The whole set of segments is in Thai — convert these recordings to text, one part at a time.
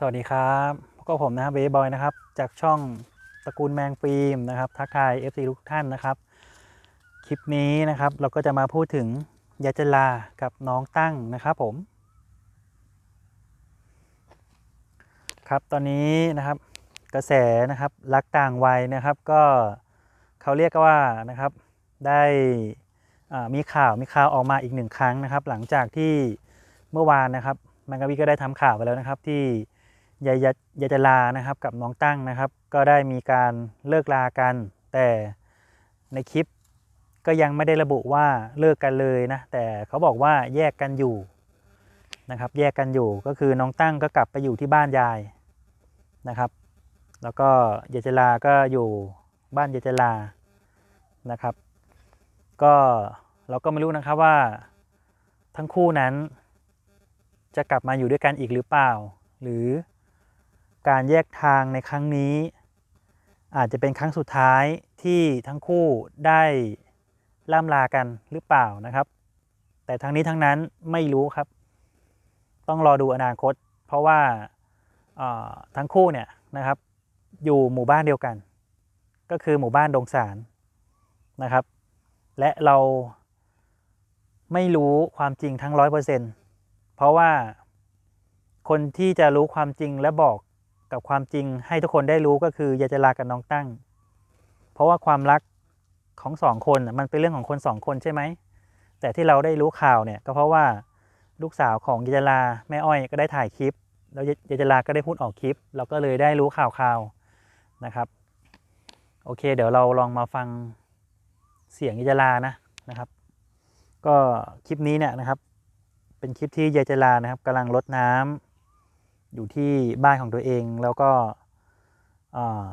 สวัสดีครับก็ผมนะครับเบย์บอยนะครับ จากช่องตระกูลแมงฟิล์มนะครับทักทาย FC ทุกท่านนะครับ คลิปนี้นะครับเราก็จะมาพูดถึงยาจลากับน้องตั้งนะครับผม ครับตอนนี้นะครับกระแสนะครับรักต่างวัยนะครับ ก็เขาเรียกว่านะครับได้อ่ามีข่าวมีข่าวออกมาอีกหนึ่งครั้งนะครับ หลังจากที่เมื่อวานนะครับแมงกะวีก็ได้ทำข่าวไปแล้วนะครับที่ ยายยายจลานะครับกับน้องตั้งนะครับ ก็ได้มีการเลิกลากัน แต่ในคลิปก็ยังไม่ได้ระบุว่าเลิกกันเลยนะ แต่เขาบอกว่าแยกกันอยู่นะครับ แยกกันอยู่ก็คือน้องตั้งก็กลับไปอยู่ที่บ้านยายนะครับ แล้วก็ยายจลาก็อยู่บ้านยายจลานะครับ ก็เราก็ไม่รู้นะครับว่าทั้งคู่นั้น จะกลับมาอยู่ด้วยกันอีกหรือเปล่า หรือ การแยกทางในครั้งนี้ อาจจะเป็นครั้งสุดท้ายที่ทั้งคู่ได้ล่ำลากันหรือเปล่านะครับ แต่ทั้งนี้ทั้งนั้นไม่รู้ครับ ต้องรอดูอนาคต เพราะว่าทั้งคู่เนี่ยนะครับ อยู่หมู่บ้านเดียวกัน ก็คือหมู่บ้านดงสารนะครับ และเราไม่รู้ความจริงทั้งร้อยเปอร์เซ็นต์เพราะว่าคนที่จะรู้ความจริงและบอก กับความจริงให้ทุกคนได้รู้ก็คือยายจลากับน้องตั้ง เพราะว่าความรักของสองคนมันเป็นเรื่องของคนสองคนใช่ไหม แต่ที่เราได้รู้ข่าวเนี่ยก็เพราะว่าลูกสาวของยายจลาแม่อ้อยก็ได้ถ่ายคลิป แล้วยายจลาก็ได้พูดออกคลิป เราก็เลยได้รู้ข่าวข่าวนะครับ โอเค เดี๋ยวเราลองมาฟังเสียงยายจลานะนะครับ ก็คลิปนี้เนี่ยนะครับ เป็นคลิปที่ยายจลานะครับกำลังรดน้ำ อยู่ที่บ้านของตัวเองแล้วก็เอ่อ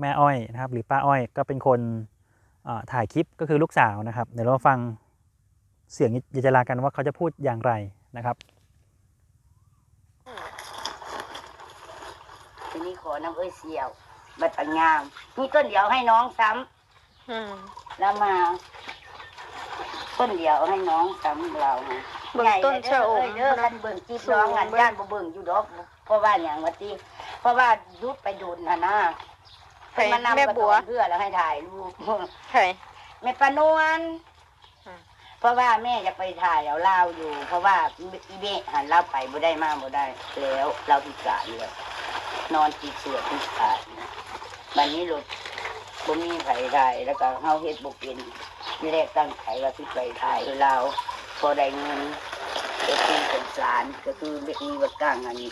แม่อ้อยนะครับ หรือป้าอ้อยก็เป็นคนเอ่อถ่ายคลิปก็คือลูกสาวนะครับ เดี๋ยวเรามาฟังเสียงยายจลากันว่าเขาจะพูดอย่างไรนะครับทีนี้ขอน้ำเอ้ยเสียวบัดปัญงามนี่ต้นเดียวให้น้องซ้อืมำแล้วมา ต้นเดียวให้น้องซ้ำเรานะ เบิ่งต้นชะอมใหญ่เลยเด้อเด้อคันเบิ่งจีบน้องอันสูงเบิ่งย่านบ่เบิ่งอยู่ดอกเพราะว่าอย่างว่าตีเพราะว่ายุดไปดูดน่ะนะใครเพิ่นมานำแม่บัวกระสอบเพื่อแล้วให้ถ่ายรูปใครแม่ปานวลอืมเพราะว่าแม่จะไปถ่ายเอาเล่าวอยู่ เพราะว่าอีเบะหันเล่าไปบ่ได้มากบ่ได้ แล้วเราพิการเลยนอนติดเสือพิการบัดนี้รถบ่มีไผถ่ายแล้วก็เฮาเฮ็ดบ่เป็นที่แรกตั้งใจว่าสิไปถ่ายให้เรา พอได้เงินก็คือสงสารก็คือเด็กมีวัดกลางอันนี้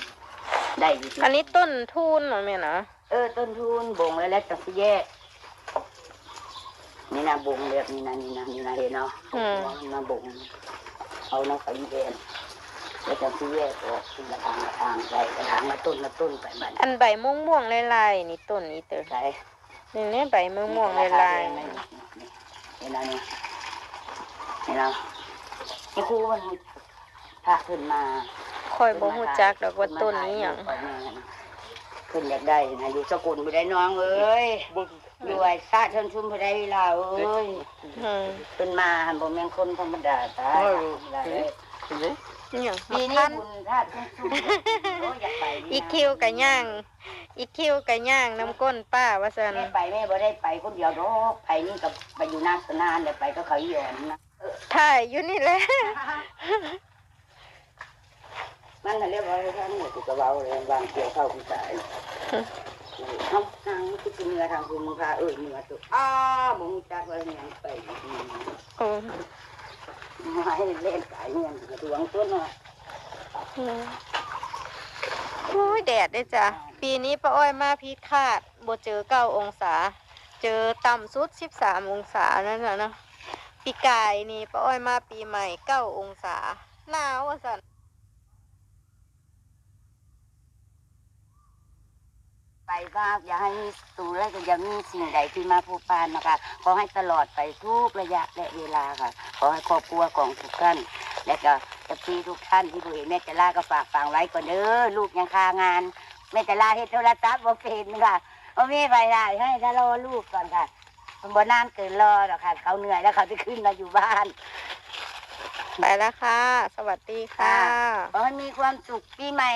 ได้อยู่ที่อันนี้ต้นทุนเหรอแม่นะเออต้นทุนบงแล้วแล้วจะสิแยกนี่นะบงเรียบนี่นะนี่นะนี่นะเห็นเนาะนี่นะบงเอาน้ำไปเรียนแล้วจะสิแยกออกทีละทางละทางไปกระถางละต้นละต้นไปบัดอันใบม่วงม่วงๆลายๆนี่ต้นนี้เตอใช่นี่เนี่ยใบม่วงม่วงๆลายนี่เห็นนะนี่เห็นเนาะนี่ครูมันพาขึ้นมาๆคอยบ่ฮู้จักดอกว่าต้นนี้หยังขึ้นอยากได้นะอยู่สกุลไม่ได้น้องเอ้ยอยู่ไอ้ซาเชิญชุมไม่ได้เราเอ้ยอืมขึ้นมาหันบ่แม่นคนธรรมดาตายหลายนี่หยังปีมะนี้พันบุญธาตุเชิญชุมโอ้ยอยากไปนี่นะอีคิวกะย่าง อีคิวกะย่างน้ำก้นป้าว่าซั่นแม่ไปแม่บ่ได้ไปคนเดียวดอกไปนี่กับไปอยู่นาสนานเดี๋ยวไปก็เขาหย่อนนะ ถ่ายอยู่นี่แหละมันน่ะเรียกว่าท่านเนี่ยกูกระเบาเลยบางเกี่ยวเข้าผู้ชายเอาทางคือเนื้อทางคุณมึงพาเอ้ยเนื้อตัวอ้าบ่งจักว่าหยังไปโอ้มาให้เล่นกายเงินกระดวงตัวเนาะอืมโอ้ยแดดได้อจ้ะ ปีนี้ป้าอ้อยมาพิคาดบ่เจอเก้าองศา เจอต่ำสุดสิบสามองศานั่นแหละเนาะ ปีกายนี่ป้าอ้อยมาปีใหม่เก้าองศา หนาวอะสันไปว่าอย่าให้มีสูและก็อย่ามีสิ่งใดที่มาผูกพันนะคะขอให้ตลอดไปทุกระยะและเวลาค่ะ ขอให้ครอบครัวของทุกท่านและก็จะพี่ทุกท่านที่ผู้เห็นแม่จะล่าก็ฝากฝังไว้ก่อนเด้อลูกยังคางานแม่จะล่าเฮ็ดโทรศัพท์บ่เป็นค่ะเอาแม่ไปได้ให้ถ้ารอลูกก่อนค่ะ มันบ่นานเกินรอหรอกค่ะ เขาเหนื่อยแล้วเขาจะขึ้นมาอยู่บ้าน ไปแล้วค่ะ สวัสดีค่ะขอให้มีความสุขปีใหม่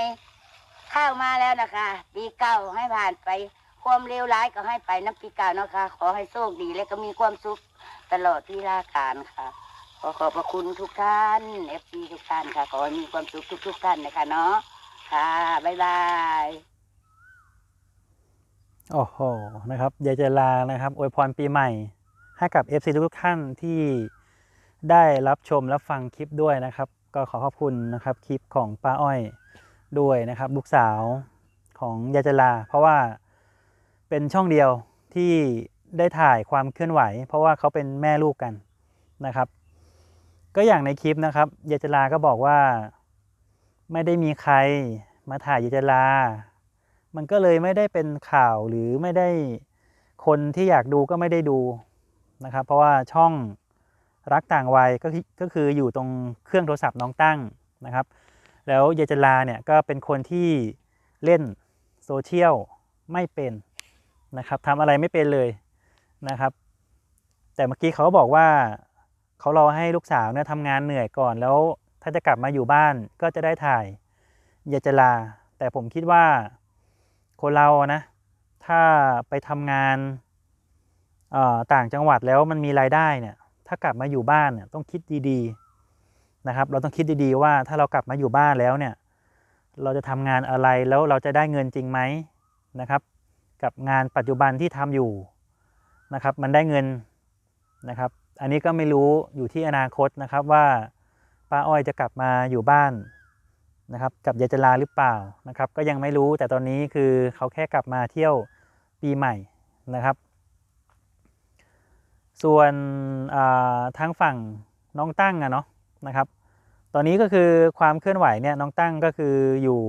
ข้าวมาแล้วนะคะ ปีเก่าให้ผ่านไป ความเลวร้ายก็ให้ไปน้ำปีเก่านะคะ ขอให้โชคดีและก็มีความสุขตลอดที่ราการค่ะ ขอขอบพระคุณทุกท่านเอฟซีทุกท่านค่ะ ขอให้มีความสุขทุก ๆ ท่านนะคะเนาะค่ะบ๊ายบาย โอ้โหนะครับยายเจลานะครับอวยพรปีใหม่ ให้กับ FC ทุกท่านที่ได้รับชมรับฟังคลิปด้วยนะครับ ก็ขอขอบคุณนะครับคลิปของป้าอ้อยด้วยนะครับลูกสาวของยายเจลา เพราะว่าเป็นช่องเดียวที่ได้ถ่ายความเคลื่อนไหว เพราะว่าเขาเป็นแม่ลูกกันนะครับ ก็อย่างในคลิปนะครับยายเจลาก็บอกว่า ไม่ได้มีใครมาถ่ายยายเจลา มันก็เลยไม่ได้เป็นข่าวหรือไม่ได้คนที่อยากดูก็ไม่ได้ดูนะครับ เพราะว่าช่องรักต่างวัยก็คือก็คืออยู่ตรงเครื่องโทรศัพท์น้องตั้งนะครับ แล้วเยาจลาเนี่ยก็เป็นคนที่เล่นโซเชียลไม่เป็นนะครับทำอะไรไม่เป็นเลยนะครับ แต่เมื่อกี้เขาก็บอกว่าเขารอให้ลูกสาวเนี่ยทำงานเหนื่อยก่อนแล้วถ้าจะกลับมาอยู่บ้านก็จะได้ถ่ายเยายจลา แต่ผมคิดว่า คนเรานะ ถ้าไปทำงานต่างจังหวัดแล้วมันมีรายได้เนี่ย ถ้ากลับมาอยู่บ้านเนี่ยต้องคิดดีๆนะครับ เราต้องคิดดีๆว่าถ้าเรากลับมาอยู่บ้านแล้วเนี่ย เราจะทำงานอะไรแล้วเราจะได้เงินจริงไหมนะครับ กับงานปัจจุบันที่ทำอยู่นะครับ มันได้เงินนะครับ อันนี้ก็ไม่รู้อยู่ที่อนาคตนะครับว่าป้าอ้อยจะกลับมาอยู่บ้าน นะครับกับยายจลาหรือเปล่านะครับ ก็ยังไม่รู้แต่ตอนนี้คือเขาแค่กลับมาเที่ยวปีใหม่นะครับ ส่วนาทางฝั่งน้องตั้งอะเนาะนะครับ ตอนนี้ก็คือความเคลื่อนไหวเนี่ยน้องตั้งก็คืออยู่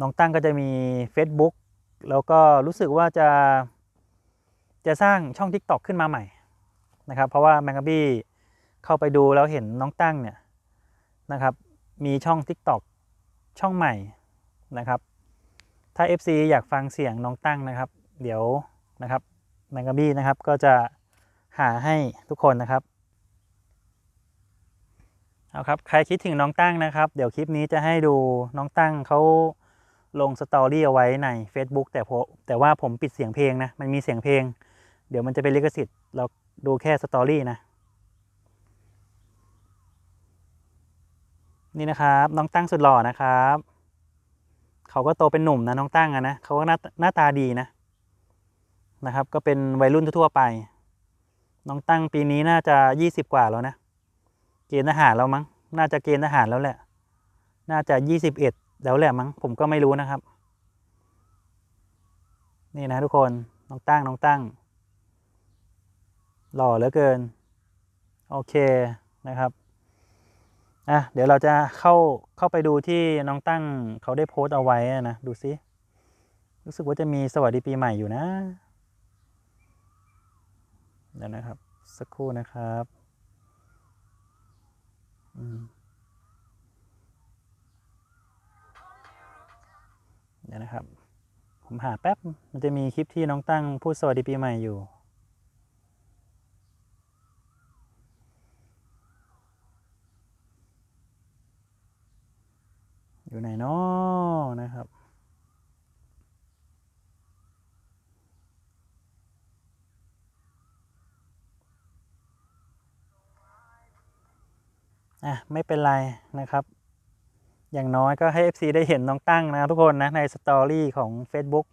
น้องตั้งก็จะมี Facebook แล้วก็รู้สึกว่าจะจะสร้างช่อง TikTok ขึ้นมาใหม่นะครับ เพราะว่าแมงกะบี้เข้าไปดูแล้วเห็นน้องตั้งเนี่ย นะครับ มีช่อง TikTok ช่องใหม่นะครับ ถ้า FC อยากฟังเสียงน้องตั้งนะครับ เดี๋ยวนะครับแมงกะบี้นะครับก็จะหาให้ทุกคนนะครับเอาครับใครคิดถึงน้องตั้งนะครับ เดี๋ยวคลิปนี้จะให้ดูน้องตั้งเขาลงสตอรี่เอาไว้ใน Facebook แต่ผมแต่ว่าผมปิดเสียงเพลงนะ มันมีเสียงเพลง เดี๋ยวมันจะเป็นลิขสิทธิ์เราดูแค่สตอรี่นะ นี่นะครับ น้องตั้งสุดหล่อนะครับ เขาก็โตเป็นหนุ่มนะน้องตั้งอะนะเขาก็หน้าหน้าตาดีนะนะครับ ก็เป็นวัยรุ่นทั่วไป น้องตั้งปีนี้น่าจะยี่สิบกว่าแล้วนะ เกณฑ์ทหารแล้วมั้ง น่าจะเกณฑ์ทหารแล้วแหละ น่าจะยี่สิบเอ็ดแล้วแหละมั้ง ผมก็ไม่รู้นะครับ นี่นะทุกคน น้องตั้งน้องตั้ง หล่อเหลือเกิน โอเคนะครับ อะเดี๋ยวเราจะเข้าเข้าไปดูที่น้องตั้งเขาได้โพสต์เอาไว้นะ ดูซิ รู้สึกว่าจะมีสวัสดีปีใหม่อยู่นะเดี๋ยวนะครับ สักครู่นะครับเดี๋ยวนะครับ ผมหาแป๊บ มันจะมีคลิปที่น้องตั้งพูดสวัสดีปีใหม่อยู่ อยู่ไหนนาะนะครับ อะ ไม่เป็นไรนะครับ อย่างน้อยก็ให้ FC ได้เห็นน้องตั้งนะทุกคนนะในสตอรี่ของ Facebook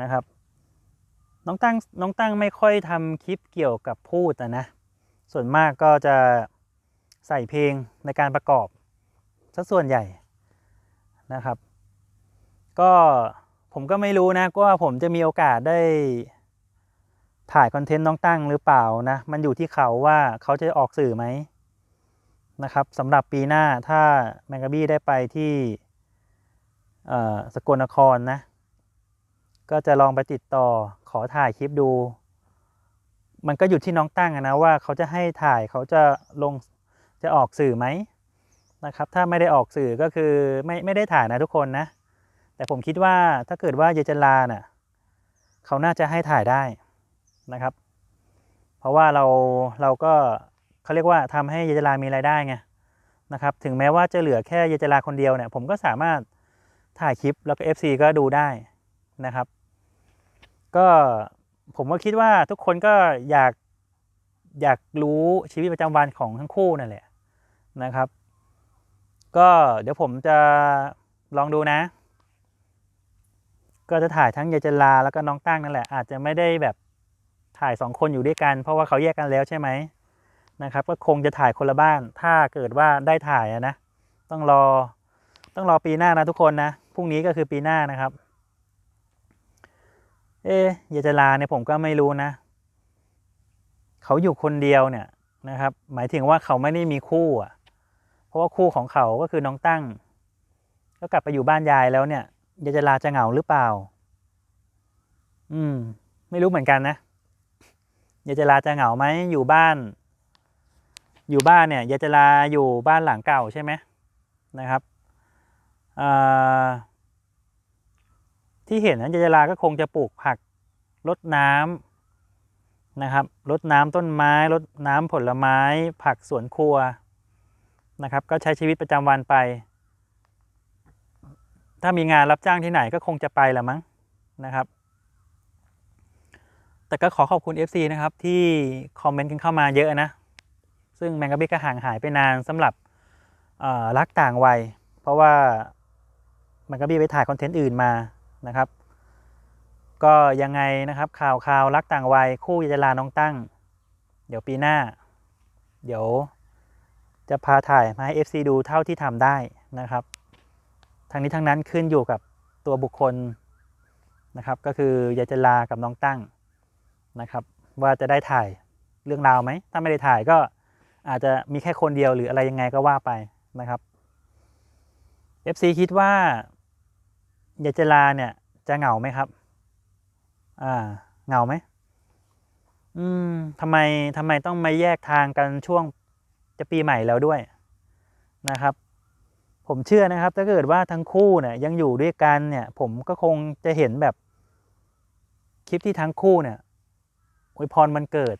นะครับ น้องตั้งน้องตั้งไม่ค่อยทำคลิปเกี่ยวกับพูดนะ ส่วนมากก็จะใส่เพลงในการประกอบซะส่วนใหญ่ นะครับ ก็ผมก็ไม่รู้นะว่าผมจะมีโอกาสได้ถ่ายคอนเทนต์น้องตั้งหรือเปล่านะ มันอยู่ที่เขาว่าเขาจะออกสื่อไหมนะครับสำหรับปีหน้าถ้าแมงกะบี้ได้ไปที่สกลนครนะ ก็จะลองไปติดต่อขอถ่ายคลิปดู มันก็อยู่ที่น้องตั้งนะว่าเขาจะให้ถ่ายเขาจะลงจะออกสื่อไหม นะครับ ถ้าไม่ได้ออกสื่อก็คือไม่ไม่ได้ถ่ายนะทุกคนนะ แต่ผมคิดว่าถ้าเกิดว่าเยจันลาน่ะเขาน่าจะให้ถ่ายได้นะครับ เพราะว่าเราเราก็เขาเรียกว่าทำให้เยจันลามีรายได้ไงนะครับ ถึงแม้ว่าจะเหลือแค่เยายจราคนเดียวเนี่ย ผมก็สามารถถ่ายคลิปแล้วก็ FC ก็ดูได้นะครับ ก็ผมก็คิดว่าทุกคนก็อยากอยากรู้ชีวิตประจำวันของทั้งคู่นั่นแหละนะครับ ก็เดี๋ยวผมจะลองดูนะ ก็จะถ่ายทั้งยายจราแล้วก็น้องตั้งนั่นแหละ อาจจะไม่ได้แบบถ่ายสองคนอยู่ด้วยกัน เพราะว่าเขาแยกกันแล้วใช่ไหมนะครับ ก็คงจะถ่ายคนละบ้าน ถ้าเกิดว่าได้ถ่ายนะ ต้องรอ ต้องรอปีหน้านะทุกคนนะ พรุ่งนี้ก็คือปีหน้านะครับ เอ๊ยายจราเนี่ยผมก็ไม่รู้นะ เขาอยู่คนเดียวเนี่ยนะครับ หมายถึงว่าเขาไม่ได้มีคู่อะ เพราะว่าคู่ของเขาก็คือน้องตั้ง ก็กลับไปอยู่บ้านยายแล้วเนี่ยยายจราจะเหงาหรือเปล่า อืม ไม่รู้เหมือนกันนะยายจราจะเหงาไหมอยู่บ้าน อยู่บ้านเนี่ยยายจราอยู่บ้านหลังเก่าใช่ไหมนะครับอ่าที่เห็นนะยายจราก็คงจะปลูกผักรดน้ำนะครับรดน้ำต้นไม้รดน้ำผลไม้ ผักสวนครัว นะครับ ก็ใช้ชีวิตประจำวันไป ถ้ามีงานรับจ้างที่ไหนก็คงจะไปละมั้งนะครับ แต่ก็ขอขอบคุณ FC นะครับ ที่คอมเมนต์กันเข้ามาเยอะนะ ซึ่งแมงกะบี้ก็ห่างหายไปนานสำหรับรักต่างวัย เพราะว่าแมงกะบี้ไปถ่ายคอนเทนต์อื่นมานะครับ ก็ยังไงนะครับข่าวข่าวรักต่างวัยคู่ยาจราน้องตั้ง เดี๋ยวปีหน้า เดี๋ยว จะพาถ่ายมาให้ FC ดูเท่าที่ทำได้นะครับ ทั้งนี้ทั้งนั้นขึ้นอยู่กับตัวบุคคลนะครับ ก็คือยายจรากับน้องตั้งนะครับ ว่าจะได้ถ่ายเรื่องราวไหม ถ้าไม่ได้ถ่ายก็อาจจะมีแค่คนเดียวหรืออะไรยังไงก็ว่าไปนะครับ FC คิดว่ายายจราเนี่ยจะเหงาไหมครับ อ่า เหงาไหม อืมทำไมทำไมต้องมาแยกทางกันช่วง จะปีใหม่แล้วด้วยนะครับ ผมเชื่อนะครับ ถ้าเกิดว่าทั้งคู่เนี่ยยังอยู่ด้วยกันเนี่ย ผมก็คงจะเห็นแบบคลิปที่ทั้งคู่เนี่ยอวยพรวันเกิด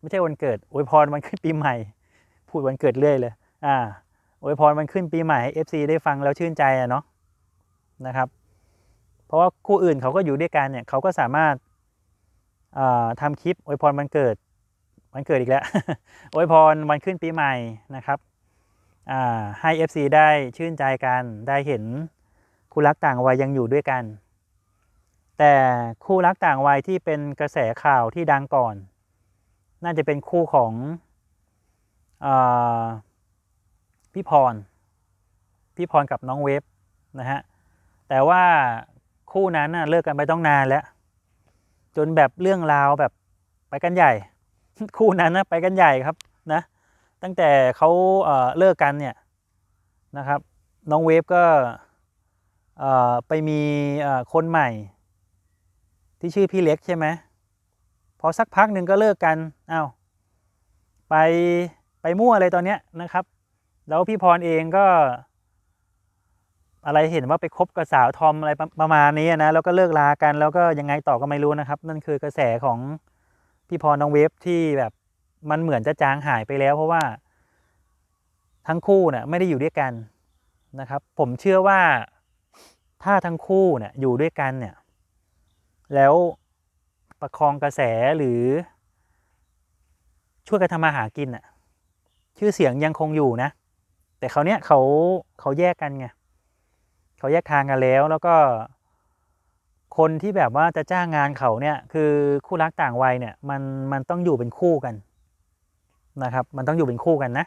ไม่ใช่วันเกิดอวยพรวันขึ้นปีใหม่ พูดวันเกิดเรื่อยเลย อ่าอวยพรวันขึ้นปีใหม่ให้ FC ได้ฟังแล้วชื่นใจอะเนาะนะครับ เพราะว่าคู่อื่นเขาก็อยู่ด้วยกันเนี่ยเขาก็สามารถอ่าทำคลิปอวยพรวันเกิด วันเกิดอีกแล้วอวยพรวันขึ้นปีใหม่นะครับให้ FC ได้ชื่นใจกัน ได้เห็นคู่รักต่างวัยยังอยู่ด้วยกัน แต่คู่รักต่างวัยที่เป็นกระแสข่าวที่ดังก่อน น่าจะเป็นคู่ของอพี่พร พี่พรกับน้องเวฟนะฮะ แต่ว่าคู่นั้นเลิกกันไปต้องนานแล้ว จนแบบเรื่องราวแบบไปกันใหญ่ คู่นั้นนะไปกันใหญ่ครับนะ ตั้งแต่เขาเเลิกกันเนี่ยนะครับ น้องเวฟก็ไปมีคนใหม่ ที่ชื่อพี่เล็กใช่ไหมพอสักพักหนึ่งก็เลิกกันอ้าวไปไปมั่วอะไรตอนเนี้ยนะครับ แล้วพี่พรเองก็อะไรเห็นว่าไปคบกับสาวทอมอะไรประประมาณนี้นะแล้วก็เลิกลากันแล้วก็ยังไงต่อก็ไม่รู้นะครับ นั่นคือกระแสของ พี่พรน้องเวฟที่แบบมันเหมือนจะจางหายไปแล้ว เพราะว่าทั้งคู่เนะ่ยไม่ได้อยู่ด้วยกันนะครับ ผมเชื่อว่าถ้าทั้งคู่เนี่ยอยู่ด้วยกันเนี่ย แล้วประคองกระแสหรือ ช่วยกันทำมาหากินอะ ชื่อเสียงยังคงอยู่นะ แต่เขาเนี้ยเขาเขาแยกกันไงเขาแยกทางกันแล้วแล้วก็ คนที่แบบว่าจะจ้างงานเขาเนี่ยคือคู่รักต่างวัยเนี่ยมันมันต้องอยู่เป็นคู่กันนะครับ มันต้องอยู่เป็นคู่กันนะ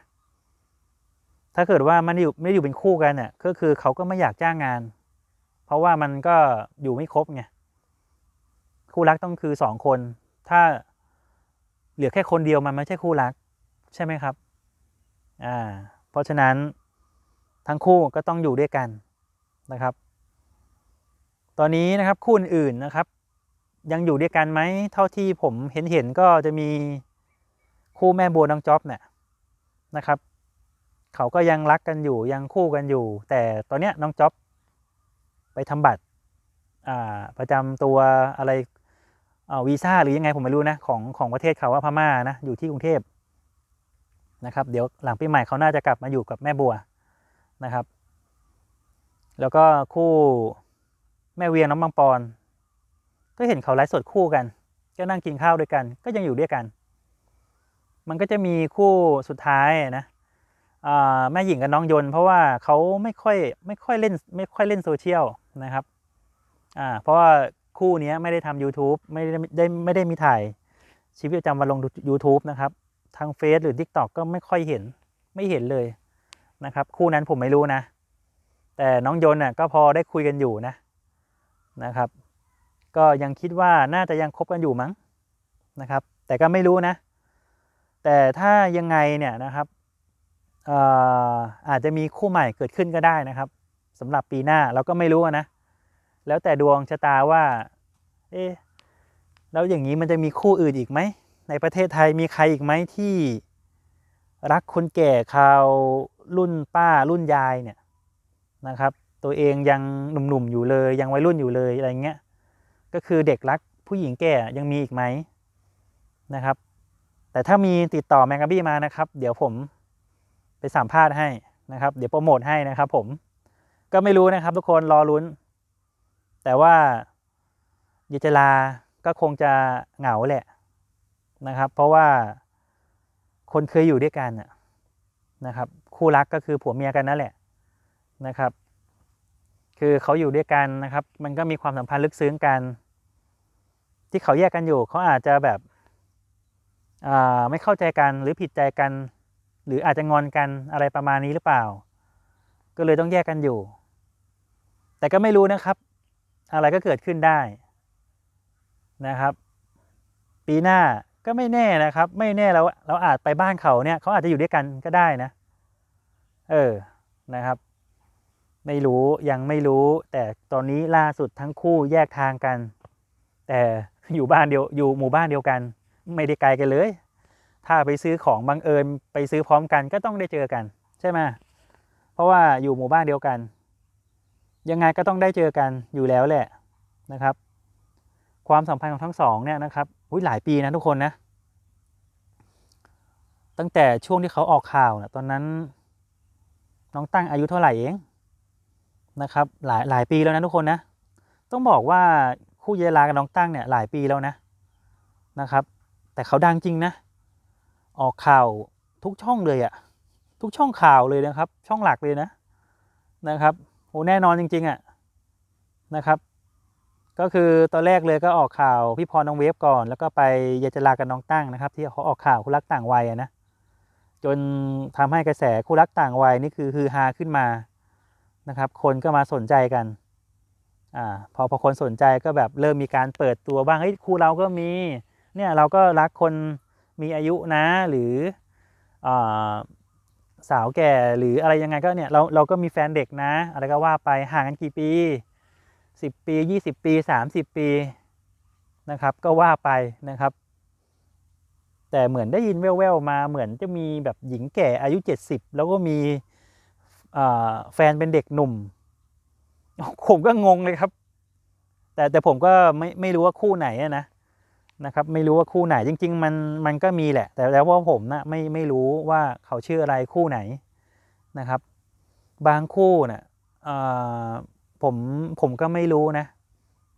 ถ้าเกิดว่ามันอยู่ไม่อยู่เป็นคู่กันเนี่ยก็คือเขาก็ไม่อยากจ้างงาน เพราะว่ามันก็อยู่ไม่ครบไงคู่รักต้องคือสองคน ถ้าเหลือแค่คนเดียวมันไม่ใช่คู่รัก ใช่ไหมครับอ่าเพราะฉะนั้นทั้งคู่ก็ต้องอยู่ด้วยกันนะครับ ตอนนี้นะครับคู่อื่นนะครับ ยังอยู่ด้วยกันไหมเท่าที่ผมเห็นเห็นก็จะมีคู่แม่บัวน้องจ๊อบเนี่ยนะครับ เขาก็ยังรักกันอยู่ยังคู่กันอยู่ แต่ตอนเนี้ยน้องจ๊อบไปทำบัตรประจำตัวอะไรวีซ่าหรือยังไงผมไม่รู้นะของของประเทศเขาว่าพม่านะอยู่ที่กรุงเทพนะครับ เดี๋ยวหลังปีใหม่เขาน่าจะกลับมาอยู่กับแม่บัวนะครับ แล้วก็คู่ แม่เวียงน้องบางปอน ก็เห็นเขาไลฟ์สดคู่กัน ก็นั่งกินข้าวด้วยกัน ก็ยังอยู่ด้วยกัน มันก็จะมีคู่สุดท้ายนะแม่หญิงกับน้องยน เพราะว่าเขาไม่ค่อยไม่ค่อยเล่นไม่ค่อยเล่นโซเชียลนะครับเพราะว่าคู่นี้ไม่ได้ทำ YouTube ไม่ได้ไม่ได้มีถ่ายชีวิตประจำวันลง YouTube นะครับ ทางเฟซหรือ TikTok ก็ไม่ค่อยเห็นไม่เห็นเลยนะครับ คู่นั้นผมไม่รู้นะ แต่น้องยนน่ะก็พอได้คุยกันอยู่นะ นะครับ ก็ยังคิดว่าน่าจะยังคบกันอยู่มั้งนะครับ แต่ก็ไม่รู้นะ แต่ถ้ายังไงเนี่ยนะครับอาจจะมีคู่ใหม่เกิดขึ้นก็ได้นะครับสำหรับปีหน้าเราก็ไม่รู้นะ แล้วแต่ดวงชะตาว่า เอ๊ะแล้วอย่างนี้มันจะมีคู่อื่นอีกไหม ในประเทศไทยมีใครอีกไหมที่รักคนแก่คราวรุ่นป้ารุ่นยายเนี่ยนะครับ ตัวเองยังหนุ่มๆอยู่เลยยังวัยรุ่นอยู่เลยอะไรเงี้ยก็คือเด็กรักผู้หญิงแก่ยังมีอีกไหมนะครับ แต่ถ้ามีติดต่อแมงกะบี้มานะครับ เดี๋ยวผมไปสัมภาษณ์ให้นะครับ เดี๋ยวโปรโมทให้นะครับผมก็ไม่รู้นะครับ ทุกคนรอลุ้น แต่ว่าเยจลาก็คงจะเหงาแหละนะครับ เพราะว่าคนเคยอยู่ด้วยกันน่ะนะครับ คู่รักก็คือผัวเมียกันนั่นแหละนะครับ คือเขาอยู่ด้วยกันนะครับ มันก็มีความสัมพันธ์ลึกซึ้งกัน ที่เขาแยกกันอยู่เขาอาจจะแบบไม่เข้าใจกันหรือผิดใจกัน หรืออาจจะงอนกันอะไรประมาณนี้หรือเปล่า ก็เลยต้องแยกกันอยู่ แต่ก็ไม่รู้นะครับ อะไรก็เกิดขึ้นได้นะครับ ปีหน้าก็ไม่แน่นะครับ ไม่แน่เราเราอาจไปบ้านเขาเนี่ยเขาอาจจะอยู่ด้วยกันก็ได้นะ เออนะครับ ไม่รู้ยังไม่รู้ แต่ตอนนี้ล่าสุดทั้งคู่แยกทางกัน แต่อยู่บ้านเดียวอยู่หมู่บ้านเดียวกัน ไม่ได้ไกลกันเลย ถ้าไปซื้อของบังเอิญไปซื้อพร้อมกันก็ต้องได้เจอกัน ใช่ไหมเพราะว่าอยู่หมู่บ้านเดียวกัน ยังไงก็ต้องได้เจอกันอยู่แล้วแหละนะครับ ความสัมพันธ์ของทั้งสองเนี่ยนะครับอุ้ยหลายปีนะทุกคนนะตั้งแต่ช่วงที่เขาออกข่าวนะตอนนั้น น้องตั้งอายุเท่าไหร่เอง นะครับหลายหลายปีแล้วนะทุกคนนะ ต้องบอกว่าคู่เยลากับน้องตั้งเนี่ยหลายปีแล้วนะนะครับ แต่เขาดังจริงนะ ออกข่าวทุกช่องเลยอะทุกช่องข่าวเลยนะครับ ช่องหลักเลยนะนะครับโอ้แน่นอนจริงๆอะนะครับ ก็คือตอนแรกเลยก็ออกข่าวพี่พรน้องเวฟก่อน แล้วก็ไปเยจลากับน้องตั้งนะครับ ที่เขาออกข่าวคู่รักต่างวัยนะจนทำให้กระแสคู่รักต่างวัยนี่คือฮือฮาขึ้นมา นะครับ คนก็มาสนใจกันอ่าพอพอคนสนใจก็แบบเริ่มมีการเปิดตัวบ้างเฮ้ยครูเราก็มีเนี่ยเราก็รักคนมีอายุนะหรืออ่าสาวแก่หรืออะไรยังไงก็เนี่ยเราเราก็มีแฟนเด็กนะ อะไรก็ว่าไปห่างกันกี่ปีสิบปียี่สิบปีสามสิบปีนะครับ ก็ว่าไปนะครับ แต่เหมือนได้ยินแว่วๆมาเหมือนจะมีแบบหญิงแก่อายุเจ็ดสิบแล้วก็มี แฟนเป็นเด็กหนุ่ม ผมก็งงเลยครับ แต่แต่ผมก็ไม่ไม่รู้ว่าคู่ไหนนะนะครับ ไม่รู้ว่าคู่ไหนจริง ๆ มันมันก็มีแหละ แต่แล้วว่าผมนะไม่ไม่รู้ว่าเขาชื่ออะไรคู่ไหนนะครับ บางคู่น่ะเอ่อผมผมก็ไม่รู้นะ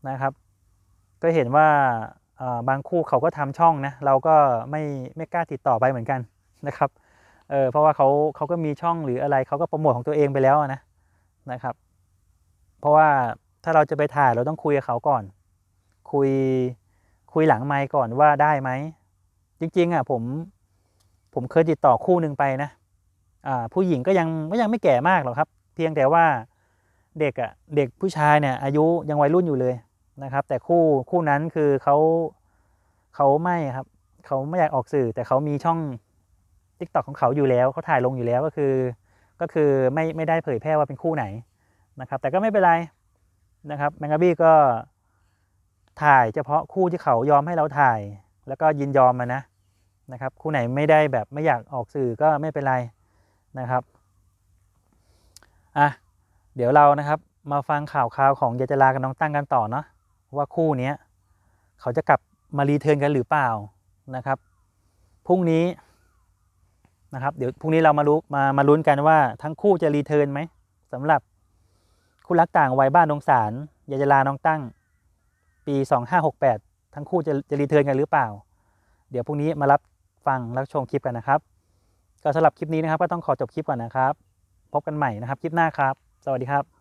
นะครับ ก็เห็นว่าบางคู่เขาก็ทำช่องนะ เราก็ไม่ไม่กล้าติดต่อไปเหมือนกันนะครับ เออเพราะว่าเขาเขาก็มีช่องหรืออะไรเขาก็โปรโมทของตัวเองไปแล้วนะนะครับ เพราะว่าถ้าเราจะไปถ่ายเราต้องคุยกับเขาก่อน คุยคุยหลังไมค์ก่อนว่าได้ไหม จริงๆอะผมผมเคยติดต่อคู่หนึ่งไปนะอ่าผู้หญิงก็ยังก็ยังไม่แก่มากหรอกครับ เพียงแต่ว่าเด็กอะเด็กผู้ชายเนี่ยอายุยังวัยรุ่นอยู่เลยนะครับ แต่คู่คู่นั้นคือเขาเขาไม่ครับเขาไม่อยากออกสื่อแต่เขามีช่อง t ิ k t o k ของเขาอยู่แล้วเขาถ่ายลงอยู่แล้วก็คือ ก็คือไม่ไม่ได้เผยแพร่ว่าเป็นคู่ไหนนะครับ แต่ก็ไม่เป็นไรนะครับแมงกาบี้ก็ถ่ายเฉพาะคู่ที่เขายอมให้เราถ่าย แล้วก็ยินยอมมานะนะครับ คู่ไหนไม่ได้แบบไม่อยากออกสื่อก็ไม่เป็นไรนะครับอะเดี๋ยวเรานะครับมาฟังข่าวคราวของยายจลากับน้องตั้งกันต่อเนาะว่าคู่นี้เขาจะกลับมารีเทิร์นกันหรือเปล่านะครับพรุ่งนี้ นะครับ เดี๋ยวพรุ่งนี้เรามารู้มามาลุ้นกันว่าทั้งคู่จะรีเทิร์นไหมสำหรับคู่รักต่างวัยบ้านดงสารยายลาน้องตั้ง ปี 2568 ทั้งคู่จะจะรีเทิร์นกันหรือเปล่า เดี๋ยวพรุ่งนี้มารับฟังรับชมคลิปกันนะครับ ก็สำหรับคลิปนี้นะครับก็ต้องขอจบคลิปก่อนนะครับ พบกันใหม่นะครับ คลิปหน้าครับ สวัสดีครับ